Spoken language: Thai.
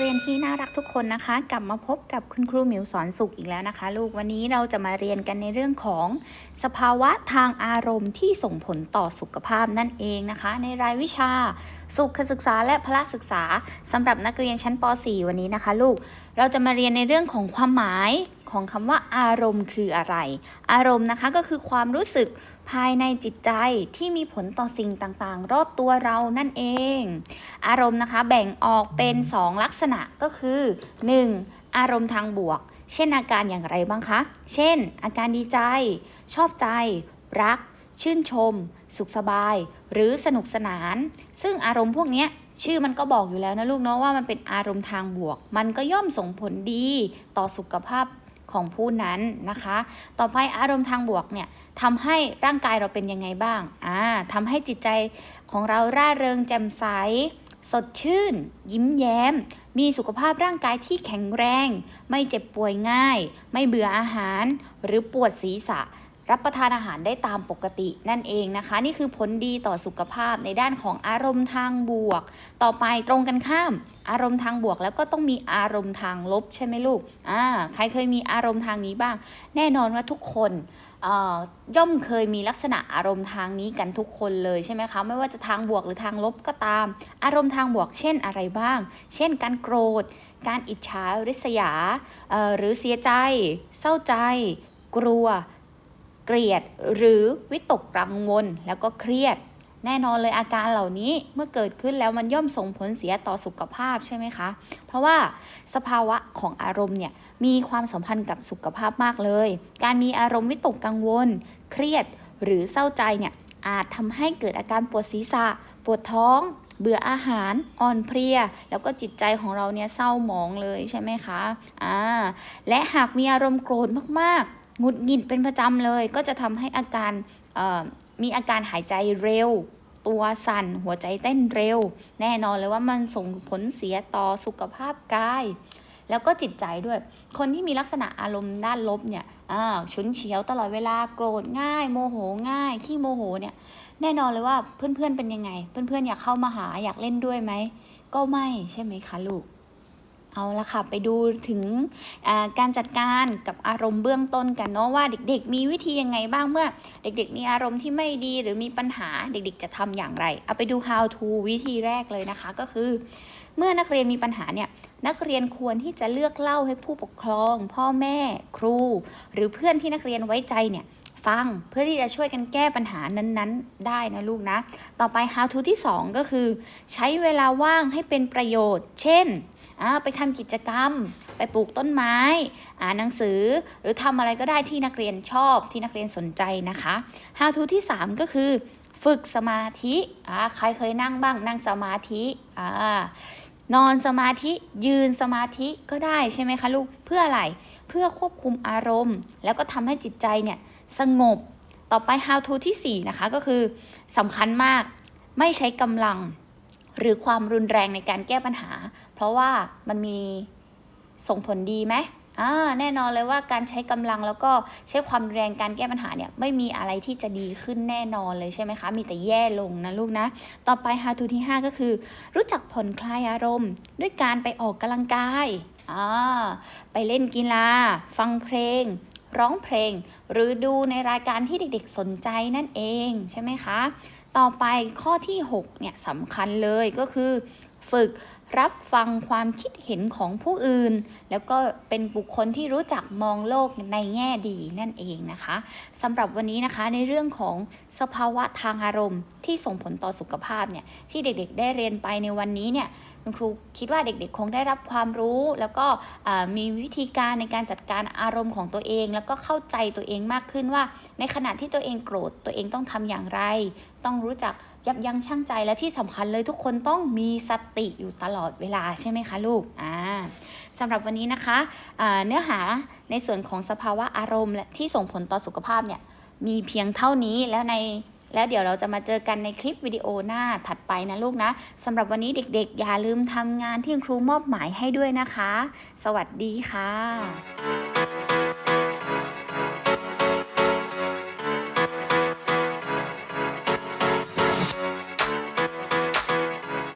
เรียนที่น่ารักทุกคนนะคะ กลับมาพบกับคุณครูหมิวสอนสุขอีกแล้วนะคะ ลูกวันนี้เราจะมาเรียนกันในเรื่องของ สภาวะทางอารมณ์ที่ส่งผลต่อสุขภาพนั่นเองนะคะ ในรายวิชา สุขศึกษาและพละศึกษาสำหรับนักเรียนชั้นป .4 วันนี้นะคะ ลูกเราจะมาเรียนในเรื่องของความหมาย ของคำว่าอารมณ์คืออะไร อารมณ์นะคะก็คือความรู้สึกภายในจิตใจที่มีผลต่อสิ่งต่างๆ รอบตัวเรานั่นเอง อารมณ์นะคะแบ่งออกเป็น 2 ลักษณะก็คือ 1. อารมณ์ทางบวก เช่นอาการอย่างไรบ้างคะ เช่น อาการดีใจ ชอบใจ รัก ชื่นชม สุขสบาย หรือสนุกสนาน ซึ่งอารมณ์พวกนี้ชื่อมันก็บอกอยู่แล้วนะลูกเนาะว่ามันเป็นอารมณ์ทางบวก มันก็ย่อมส่งผลดีต่อสุขภาพ ของผู้นั้นนะคะ ต่อไปอารมณ์ทางบวกเนี่ยทำให้ร่างกายเราเป็นยังไงบ้างอ่าทำให้จิตใจของเราร่าเริงแจ่มใส สดชื่น ยิ้มแย้ม มีสุขภาพร่างกายที่แข็งแรง ไม่เจ็บป่วยง่าย ไม่เบื่ออาหาร หรือปวดศีรษะ รับประทานอาหารได้ตามปกตินั่นเองนะคะ นี่คือผลดีต่อสุขภาพในด้านของอารมณ์ทางบวก ต่อไปตรงกันข้าม อารมณ์ทางบวกแล้วก็ต้องมีอารมณ์ทางลบใช่ไหมลูกอ่าใครเคยมีอารมณ์ทางนี้บ้าง แน่นอนว่าทุกคนย่อมเคยมีลักษณะอารมณ์ทางนี้กันทุกคนเลยใช่ไหมคะไม่ว่าจะทางบวกหรือทางลบก็ตาม อารมณ์ทางบวกเช่นอะไรบ้าง เช่น การโกรธ การอิจฉาริษยาหรือเสียใจ เศร้าใจ กลัว เกลียดหรือวิตกกังวลแล้วก็เครียด แน่นอนเลยอาการเหล่านี้เมื่อเกิดขึ้นแล้วมันย่อมส่งผลเสียต่อสุขภาพใช่ไหมคะ เพราะว่าสภาวะของอารมณ์เนี่ยมีความสัมพันธ์กับสุขภาพมากเลย การมีอารมณ์วิตกกังวล เครียดหรือเศร้าใจเนี่ยอาจทำให้เกิดอาการปวดศีรษะ ปวดท้อง เบื่ออาหาร อ่อนเพลีย แล้วก็จิตใจของเราเนี่ยเศร้าหมองเลยใช่ไหมคะ อ่า และหากมีอารมณ์โกรธมากๆ หงุดหงิดเป็นประจำเลย ก็จะทำให้อาการมีอาการหายใจเร็ว ตัวสั่น หัวใจเต้นเร็ว แน่นอนเลยว่ามันส่งผลเสียต่อสุขภาพกาย แล้วก็จิตใจด้วย คนที่มีลักษณะอารมณ์ด้านลบเนี่ยอ่าฉุนเฉียวตลอดเวลาโกรธง่าย โมโหง่าย ขี้โมโหเนี่ยแน่นอนเลยว่าเพื่อนๆเป็นยังไง เพื่อนๆอยากเข้ามาหาอยากเล่นด้วยไหม ก็ไม่ใช่ไหมคะลูก เอาละค่ะ ไปดูถึงการจัดการกับอารมณ์เบื้องต้นกันเนาะว่าเด็กๆ มีวิธียังไงบ้างเมื่อ เด็กๆ มีอารมณ์ที่ไม่ดีหรือมีปัญหาเด็กๆ จะทำอย่างไร เอาไปดู how to วิธีแรกเลยนะคะก็คือ เมื่อนักเรียนมีปัญหาเนี่ยนักเรียนควรที่จะเลือกเล่าให้ผู้ปกครอง พ่อแม่ ครู หรือเพื่อนที่นักเรียนไว้ใจเนี่ย ฟังเพื่อที่จะช่วยกันแก้ปัญหานั้นๆ ได้นะลูกนะ ต่อไป how to ที่ 2 ก็คือ ใช้เวลาว่างให้เป็นประโยชน์ เช่น ไปทำกิจกรรม ไปปลูกต้นไม้ อ่านหนังสือ หรือทำอะไรก็ได้ที่นักเรียนชอบที่นักเรียนสนใจนะคะ how to ที่ 3 ก็คือฝึกสมาธิอ่าใครเคยนั่งบ้างนั่งสมาธิอ่านอนสมาธิยืนสมาธิก็ได้ใช่ไหมคะลูก เพื่ออะไร เพื่อควบคุมอารมณ์ แล้วก็ทำให้จิตใจเนี่ย สงบ ต่อไป how to ที่ 4 นะคะ ก็คือสำคัญมากไม่ใช้กำลังหรือความรุนแรงในการแก้ปัญหา เพราะว่ามันมีส่งผลดีไหมอ่าแน่นอนเลยว่าการใช้กำลังแล้วก็ใช้ความแรงการแก้ปัญหาเนี่ยไม่มีอะไรที่จะดีขึ้นแน่นอนเลยใช่ไหมคะ มีแต่แย่ลงนะลูกนะ ต่อไป how to ที่ 5 ก็คือ รู้จักผ่อนคลายอารมณ์ ด้วยการไปออกกำลังกายอ่าไปเล่นกีฬา ฟังเพลง ร้องเพลง หรือดูในรายการที่เด็กๆสนใจนั่นเองใช่ไหมคะ ต่อไปข้อที่6เนี่ยสำคัญเลยก็คือ ฝึกรับฟังความคิดเห็นของผู้อื่น แล้วก็เป็นบุคคลที่รู้จักมองโลกในแง่ดีนั่นเองนะคะสำหรับวันนี้นะคะในเรื่องของสภาวะทางอารมณ์ที่ส่งผลต่อสุขภาพเนี่ยที่เด็กๆ ได้เรียนไปในวันนี้เนี่ย คุณครูคิดว่าเด็กๆ คงได้รับความรู้ แล้วก็มีวิธีการในการจัดการอารมณ์ของตัวเอง แล้วก็เข้าใจตัวเองมากขึ้นว่า ในขณะที่ตัวเองโกรธตัวเองต้องทำอย่างไร ต้องรู้จักยับยั้งชั่งใจและที่สำคัญเลยทุกคนต้องมีสติอยู่ตลอดเวลาใช่ไหมคะลูกอ่าสำหรับวันนี้นะคะอ่าเนื้อหาในส่วนของสภาวะอารมณ์และที่ส่งผลต่อสุขภาพเนี่ยมีเพียงเท่านี้แล้วใน แล้วเดี๋ยวเราจะมาเจอกันในคลิปวิดีโอหน้าถัดไปนะลูกนะสำหรับวันนี้เด็กๆ อย่าลืมทำงานที่ครูมอบหมายให้ด้วยนะคะ สวัสดีค่ะ